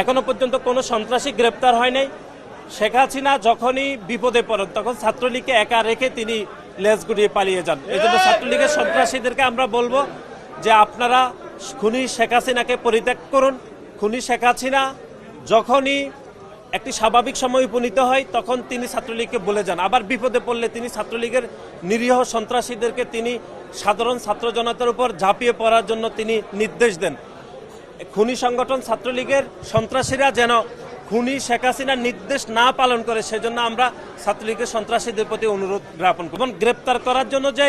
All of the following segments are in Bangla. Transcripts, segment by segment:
এখনও পর্যন্ত কোনো সন্ত্রাসী গ্রেপ্তার হয় নাই। শেখ হাসিনা যখনই বিপদে পড়েন, তখন ছাত্রলীগকে একা রেখে তিনি লেজ গুড়িয়ে পালিয়ে যান। এই জন্য ছাত্রলীগের সন্ত্রাসীদেরকে আমরা বলব যে আপনারা খুনি শেখ হাসিনাকে পরিত্যাগ করুন। খুনি শেখ হাসিনা যখনই একটি স্বাভাবিক সময় উপনীত হয়, তখন তিনি ছাত্রলীগকে বলে যান। আবার বিপদে পড়লে তিনি ছাত্রলীগের নিরীহ সন্ত্রাসীদেরকে তিনি সাধারণ ছাত্র জনতার উপর ঝাঁপিয়ে পড়ার জন্য তিনি নির্দেশ দেন। খুনি সংগঠন ছাত্রলীগের সন্ত্রাসীরা যেন খুনি শেখ হাসিনার নির্দেশ না পালন করে, সেজন্য আমরা ছাত্রলীগের সন্ত্রাসীদের প্রতি অনুরোধ জ্ঞাপন করি এবং গ্রেপ্তার করার জন্য যে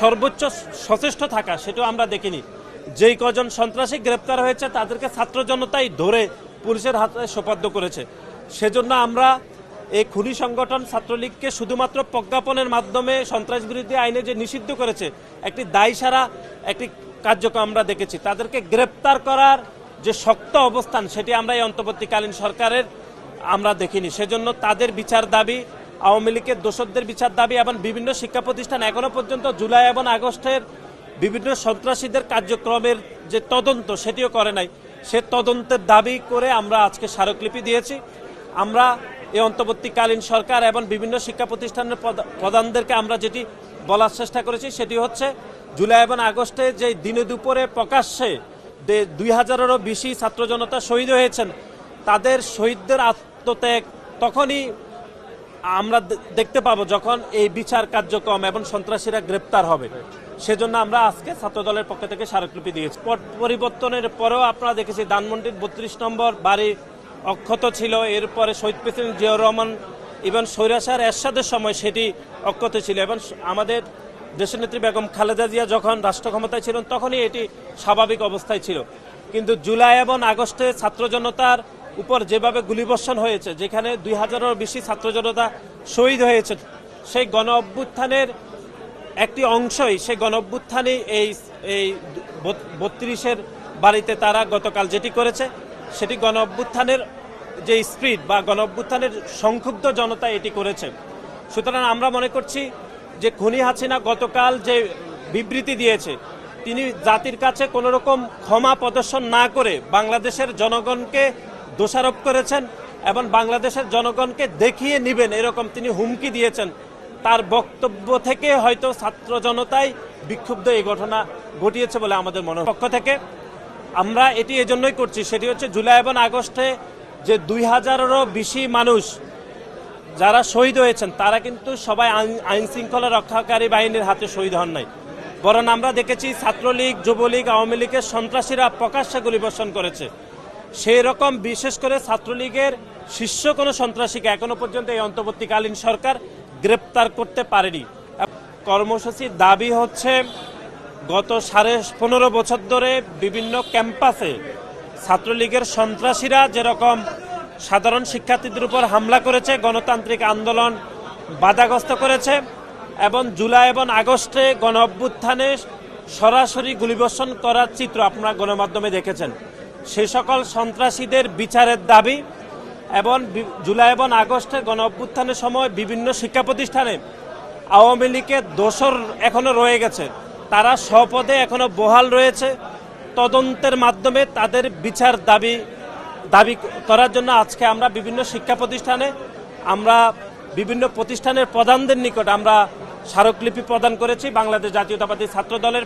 সর্বোচ্চ সচেষ্ট থাকা, সেটাও আমরা দেখিনি। যেই কজন সন্ত্রাসী গ্রেপ্তার হয়েছে, তাদেরকে ছাত্র জনতাই ধরে পুলিশের হাতে সোপাদ্য করেছে। সেজন্য আমরা এই খুনি সংগঠন ছাত্রলীগকে শুধুমাত্র প্রজ্ঞাপনের মাধ্যমে সন্ত্রাস বিরোধী আইনে যে নিষিদ্ধ করেছে, একটি দায়ী সারা, একটি কার্যক্রম আমরা দেখেছি। তাদেরকে গ্রেপ্তার করার যে শক্ত অবস্থান, সেটি আমরা এই অন্তর্বর্তীকালীন সরকারের আমরা দেখিনি। সেজন্য তাদের বিচার দাবি, আওয়ামী লীগের দোষরদের বিচার দাবি এবং বিভিন্ন শিক্ষা প্রতিষ্ঠান এখনও পর্যন্ত জুলাই এবং আগস্টের বিভিন্ন সন্ত্রাসীদের কার্যক্রমের যে তদন্ত, সেটিও করে নাই। সে তদন্তের দাবি করে আমরা আজকে স্মারকলিপি দিয়েছি। আমরা এই অন্তর্বর্তীকালীন সরকার এবং বিভিন্ন শিক্ষা প্রতিষ্ঠানের প্রধা- প্রধানদেরকে আমরা যেটি বলার চেষ্টা করেছি, সেটি হচ্ছে জুলাই এবং আগস্টে যে দিনে দুপুরে প্রকাশ্যে দুই হাজারেরও বেশি ছাত্র জনতা শহীদ হয়েছেন, তাদের শহীদদের আত্মত্যাগ তখনই আমরা দেখতে পাবো যখন এই বিচার কার্যক্রম এবং সন্ত্রাসীরা গ্রেপ্তার হবে। সেজন্য আমরা আজকে ছাত্রদলের পক্ষ থেকে স্মারকলিপি দিয়েছি। পট পরিবর্তনের পরেও আপনারা দেখেছি ধানমন্ডির বত্রিশ নম্বর বাড়ি অক্ষত ছিল, এরপরে শহীদ প্রেসিডেন্ট জিয়াউর রহমান ইভেন স্বৈরাচার এরশাদের সময় সেটি অক্ষত ছিল এবং আমাদের দেশনেত্রী বেগম খালেদা জিয়া যখন রাষ্ট্র ক্ষমতায় ছিলেন, তখনই এটি স্বাভাবিক অবস্থায় ছিল। কিন্তু জুলাই এবং আগস্টে ছাত্র জনতার উপর যেভাবে গুলিবর্ষণ হয়েছে, যেখানে দুই হাজারেরও বেশি ছাত্র জনতা শহীদ হয়েছে সেই গণ অভ্যুত্থানের একটি অংশই সেই গণ অভ্যুত্থানই এই এই বত্রিশের বাড়িতে তারা গতকাল যেটি করেছে, সেটি গণ অভ্যুত্থানের যে স্পিড বা গণ অভ্যুত্থানের সংক্ষুব্ধ জনতা এটি করেছে। সুতরাং আমরা মনে করছি যে খুনি হাসিনা গতকাল যে বিবৃতি দিয়েছে, তিনি জাতির কাছে কোনো রকম ক্ষমা প্রদর্শন না করে বাংলাদেশের জনগণকে দোষারোপ করেছেন এবং বাংলাদেশের জনগণকে দেখিয়ে নিবেন এরকম তিনি হুমকি দিয়েছেন, তার বক্তব্য থেকে হয়তো ছাত্র জনতাই বিক্ষুব্ধ এই ঘটনা ঘটিয়েছে বলে আমাদের মনে পক্ষ থেকে আমরা এটি এজন্যই করছি, সেটি হচ্ছে জুলাই এবং আগস্টে যে দুই হাজারেরও বেশি মানুষ যারা শহীদ হয়েছেন, তারা কিন্তু সবাই আইন- শৃঙ্খলা রক্ষাকারী বাহিনীর হাতে শহীদ হন নাই। বরং আমরা দেখেছি ছাত্রলীগ, যুবলীগ, আওয়ামী লীগের সন্ত্রাসীরা প্রকাশ্যে গুলিবর্ষণ করেছে। সেই রকম বিশেষ করে ছাত্রলীগের শীর্ষ কোনো সন্ত্রাসীকে এখনও পর্যন্ত এই অন্তর্বর্তীকালীন সরকার গ্রেপ্তার করতে পারেনি। কর্মসূচির দাবি হচ্ছে, গত সাড়ে পনেরো বছর ধরে বিভিন্ন ক্যাম্পাসে ছাত্রলীগের সন্ত্রাসীরা যেরকম সাধারণ শিক্ষার্থীদের উপর হামলা করেছে, গণতান্ত্রিক আন্দোলন বাধাগ্রস্ত করেছে এবং জুলাই এবং আগস্টে গণ অভ্যুত্থানে সরাসরি গুলিবর্ষণ করার চিত্র আপনারা গণমাধ্যমে দেখেছেন। সেই সকল সন্ত্রাসীদের বিচারের দাবি এবং জুলাই এবং আগস্টে গণ অভ্যুত্থানের সময় বিভিন্ন শিক্ষা প্রতিষ্ঠানে আওয়ামী লীগের দোসর এখনও রয়ে গেছে। তারা স্বপদে এখনও বহাল রয়েছে। তদন্তের মাধ্যমে তাদের বিচার দাবি দাবি করার জন্য আজকে আমরা বিভিন্ন শিক্ষা প্রতিষ্ঠানে, আমরা বিভিন্ন প্রতিষ্ঠানের প্রধানদের নিকট আমরা স্মারকলিপি প্রদান করেছি বাংলাদেশ জাতীয়তাবাদী ছাত্র দলের